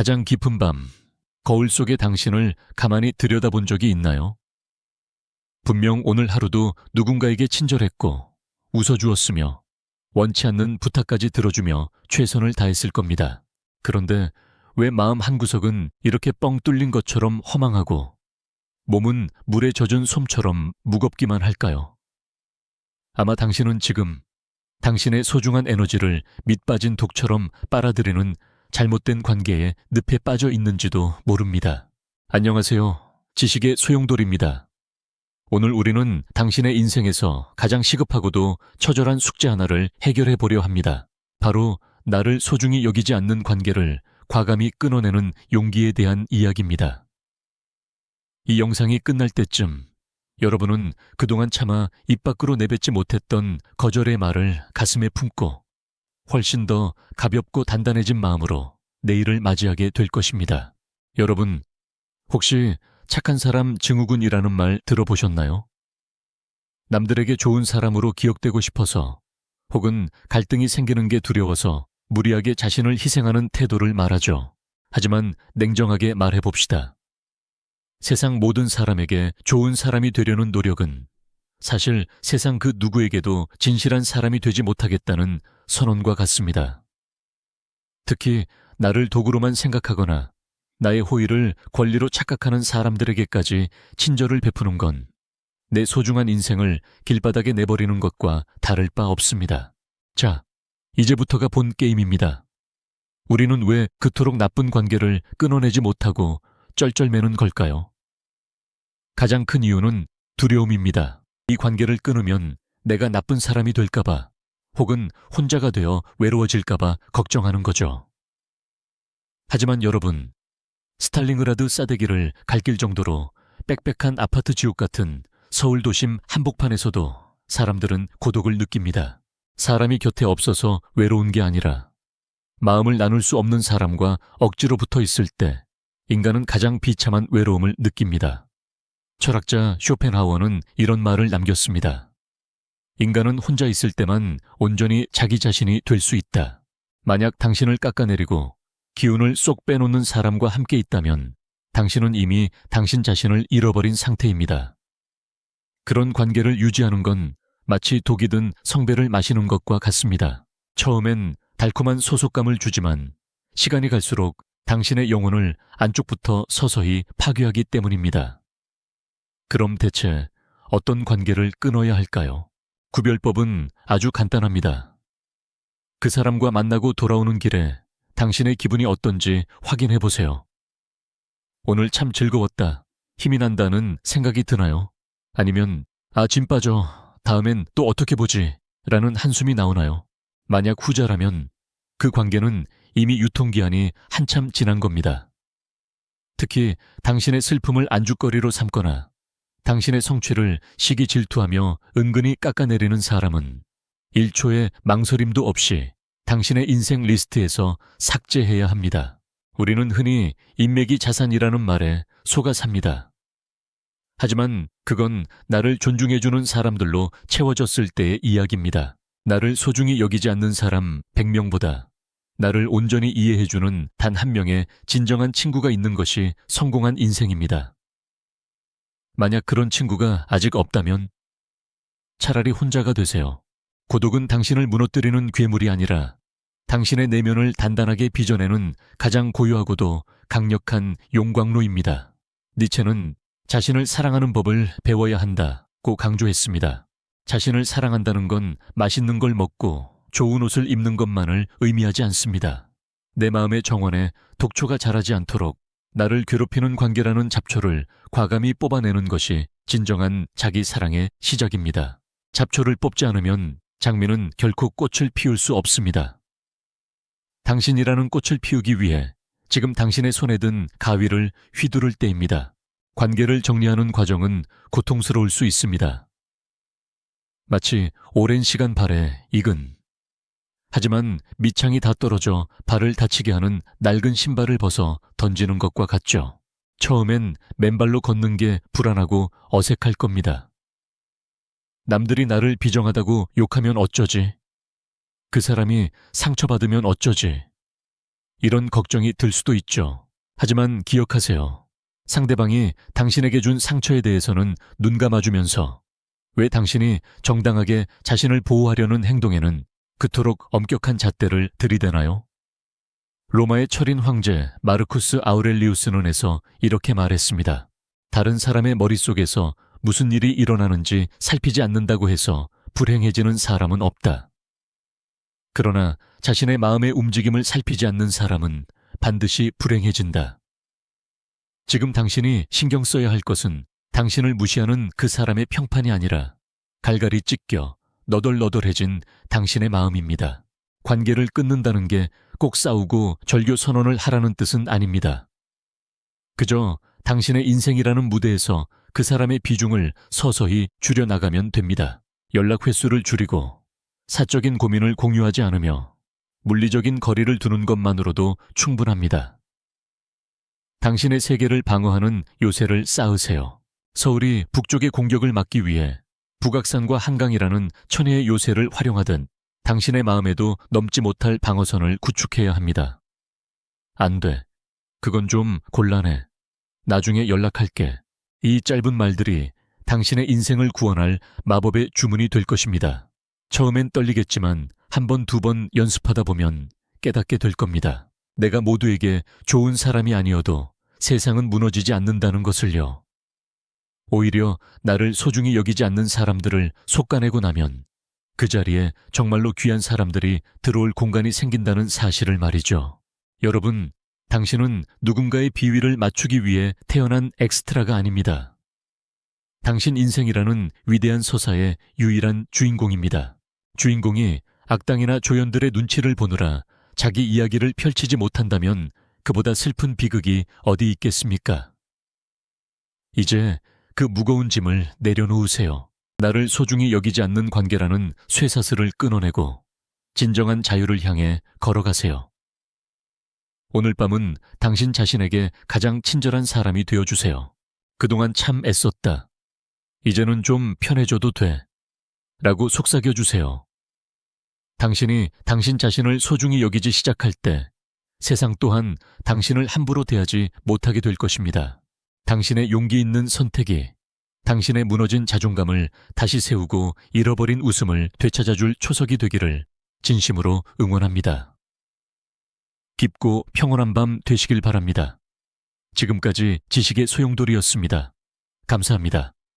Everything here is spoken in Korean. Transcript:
가장 깊은 밤, 거울 속의 당신을 가만히 들여다본 적이 있나요? 분명 오늘 하루도 누군가에게 친절했고 웃어주었으며 원치 않는 부탁까지 들어주며 최선을 다했을 겁니다. 그런데 왜 마음 한구석은 이렇게 뻥 뚫린 것처럼 허망하고 몸은 물에 젖은 솜처럼 무겁기만 할까요? 아마 당신은 지금 당신의 소중한 에너지를 밑빠진 독처럼 빨아들이는 잘못된 관계에 늪에 빠져 있는지도 모릅니다. 안녕하세요. 지식의 소용돌입니다. 오늘 우리는 당신의 인생에서 가장 시급하고도 처절한 숙제 하나를 해결해 보려 합니다. 바로 나를 소중히 여기지 않는 관계를 과감히 끊어내는 용기에 대한 이야기입니다. 이 영상이 끝날 때쯤 여러분은 그동안 차마 입 밖으로 내뱉지 못했던 거절의 말을 가슴에 품고 훨씬 더 가볍고 단단해진 마음으로 내일을 맞이하게 될 것입니다. 여러분, 혹시 착한 사람 증후군이라는 말 들어보셨나요? 남들에게 좋은 사람으로 기억되고 싶어서 혹은 갈등이 생기는 게 두려워서 무리하게 자신을 희생하는 태도를 말하죠. 하지만 냉정하게 말해봅시다. 세상 모든 사람에게 좋은 사람이 되려는 노력은 사실 세상 그 누구에게도 진실한 사람이 되지 못하겠다는 선언과 같습니다. 특히 나를 도구로만 생각하거나 나의 호의를 권리로 착각하는 사람들에게까지 친절을 베푸는 건 내 소중한 인생을 길바닥에 내버리는 것과 다를 바 없습니다. 자, 이제부터가 본 게임입니다. 우리는 왜 그토록 나쁜 관계를 끊어내지 못하고 쩔쩔매는 걸까요? 가장 큰 이유는 두려움입니다. 이 관계를 끊으면 내가 나쁜 사람이 될까봐 혹은 혼자가 되어 외로워질까봐 걱정하는 거죠. 하지만 여러분, 스탈링그라드 싸대기를 갈길 정도로 빽빽한 아파트 지옥 같은 서울 도심 한복판에서도 사람들은 고독을 느낍니다. 사람이 곁에 없어서 외로운 게 아니라 마음을 나눌 수 없는 사람과 억지로 붙어 있을 때 인간은 가장 비참한 외로움을 느낍니다. 철학자 쇼펜하워는 이런 말을 남겼습니다. 인간은 혼자 있을 때만 온전히 자기 자신이 될 수 있다. 만약 당신을 깎아내리고 기운을 쏙 빼놓는 사람과 함께 있다면 당신은 이미 당신 자신을 잃어버린 상태입니다. 그런 관계를 유지하는 건 마치 독이 든 성배를 마시는 것과 같습니다. 처음엔 달콤한 소속감을 주지만 시간이 갈수록 당신의 영혼을 안쪽부터 서서히 파괴하기 때문입니다. 그럼 대체 어떤 관계를 끊어야 할까요? 구별법은 아주 간단합니다. 그 사람과 만나고 돌아오는 길에 당신의 기분이 어떤지 확인해 보세요. 오늘 참 즐거웠다, 힘이 난다는 생각이 드나요? 아니면, 아, 짐 빠져, 다음엔 또 어떻게 보지? 라는 한숨이 나오나요? 만약 후자라면 그 관계는 이미 유통기한이 한참 지난 겁니다. 특히 당신의 슬픔을 안주거리로 삼거나 당신의 성취를 시기 질투하며 은근히 깎아내리는 사람은 1초의 망설임도 없이 당신의 인생 리스트에서 삭제해야 합니다. 우리는 흔히 인맥이 자산이라는 말에 속아 삽니다. 하지만 그건 나를 존중해주는 사람들로 채워졌을 때의 이야기입니다. 나를 소중히 여기지 않는 사람 100명보다 나를 온전히 이해해주는 단 한 명의 진정한 친구가 있는 것이 성공한 인생입니다. 만약 그런 친구가 아직 없다면 차라리 혼자가 되세요. 고독은 당신을 무너뜨리는 괴물이 아니라 당신의 내면을 단단하게 빚어내는 가장 고요하고도 강력한 용광로입니다. 니체는 자신을 사랑하는 법을 배워야 한다고 강조했습니다. 자신을 사랑한다는 건 맛있는 걸 먹고 좋은 옷을 입는 것만을 의미하지 않습니다. 내 마음의 정원에 독초가 자라지 않도록 나를 괴롭히는 관계라는 잡초를 과감히 뽑아내는 것이 진정한 자기 사랑의 시작입니다. 잡초를 뽑지 않으면 장미는 결코 꽃을 피울 수 없습니다. 당신이라는 꽃을 피우기 위해 지금 당신의 손에 든 가위를 휘두를 때입니다. 관계를 정리하는 과정은 고통스러울 수 있습니다. 마치 오랜 시간 발에 익은 하지만 밑창이 다 떨어져 발을 다치게 하는 낡은 신발을 벗어 던지는 것과 같죠. 처음엔 맨발로 걷는 게 불안하고 어색할 겁니다. 남들이 나를 비정하다고 욕하면 어쩌지? 그 사람이 상처받으면 어쩌지? 이런 걱정이 들 수도 있죠. 하지만 기억하세요. 상대방이 당신에게 준 상처에 대해서는 눈 감아주면서 왜 당신이 정당하게 자신을 보호하려는 행동에는 그토록 엄격한 잣대를 들이대나요? 로마의 철인 황제 마르쿠스 아우렐리우스는 해서 이렇게 말했습니다. 다른 사람의 머릿속에서 무슨 일이 일어나는지 살피지 않는다고 해서 불행해지는 사람은 없다. 그러나 자신의 마음의 움직임을 살피지 않는 사람은 반드시 불행해진다. 지금 당신이 신경 써야 할 것은 당신을 무시하는 그 사람의 평판이 아니라 갈갈이 찢겨 너덜너덜해진 당신의 마음입니다. 관계를 끊는다는 게 꼭 싸우고 절교 선언을 하라는 뜻은 아닙니다. 그저 당신의 인생이라는 무대에서 그 사람의 비중을 서서히 줄여나가면 됩니다. 연락 횟수를 줄이고 사적인 고민을 공유하지 않으며 물리적인 거리를 두는 것만으로도 충분합니다. 당신의 세계를 방어하는 요새를 쌓으세요. 서울이 북쪽의 공격을 막기 위해 북악산과 한강이라는 천혜의 요새를 활용하듯 당신의 마음에도 넘지 못할 방어선을 구축해야 합니다. 안 돼. 그건 좀 곤란해. 나중에 연락할게. 이 짧은 말들이 당신의 인생을 구원할 마법의 주문이 될 것입니다. 처음엔 떨리겠지만 한 번, 두 번 연습하다 보면 깨닫게 될 겁니다. 내가 모두에게 좋은 사람이 아니어도 세상은 무너지지 않는다는 것을요. 오히려 나를 소중히 여기지 않는 사람들을 속가내고 나면 그 자리에 정말로 귀한 사람들이 들어올 공간이 생긴다는 사실을 말이죠. 여러분, 당신은 누군가의 비위를 맞추기 위해 태어난 엑스트라가 아닙니다. 당신 인생이라는 위대한 서사의 유일한 주인공입니다. 주인공이 악당이나 조연들의 눈치를 보느라 자기 이야기를 펼치지 못한다면 그보다 슬픈 비극이 어디 있겠습니까? 이제 그 무거운 짐을 내려놓으세요. 나를 소중히 여기지 않는 관계라는 쇠사슬을 끊어내고 진정한 자유를 향해 걸어가세요. 오늘 밤은 당신 자신에게 가장 친절한 사람이 되어주세요. 그동안 참 애썼다. 이제는 좀 편해져도 돼. 라고 속삭여 주세요. 당신이 당신 자신을 소중히 여기지 시작할 때 세상 또한 당신을 함부로 대하지 못하게 될 것입니다. 당신의 용기 있는 선택이 당신의 무너진 자존감을 다시 세우고 잃어버린 웃음을 되찾아줄 초석이 되기를 진심으로 응원합니다. 깊고 평온한 밤 되시길 바랍니다. 지금까지 지식의 소용돌이였습니다. 감사합니다.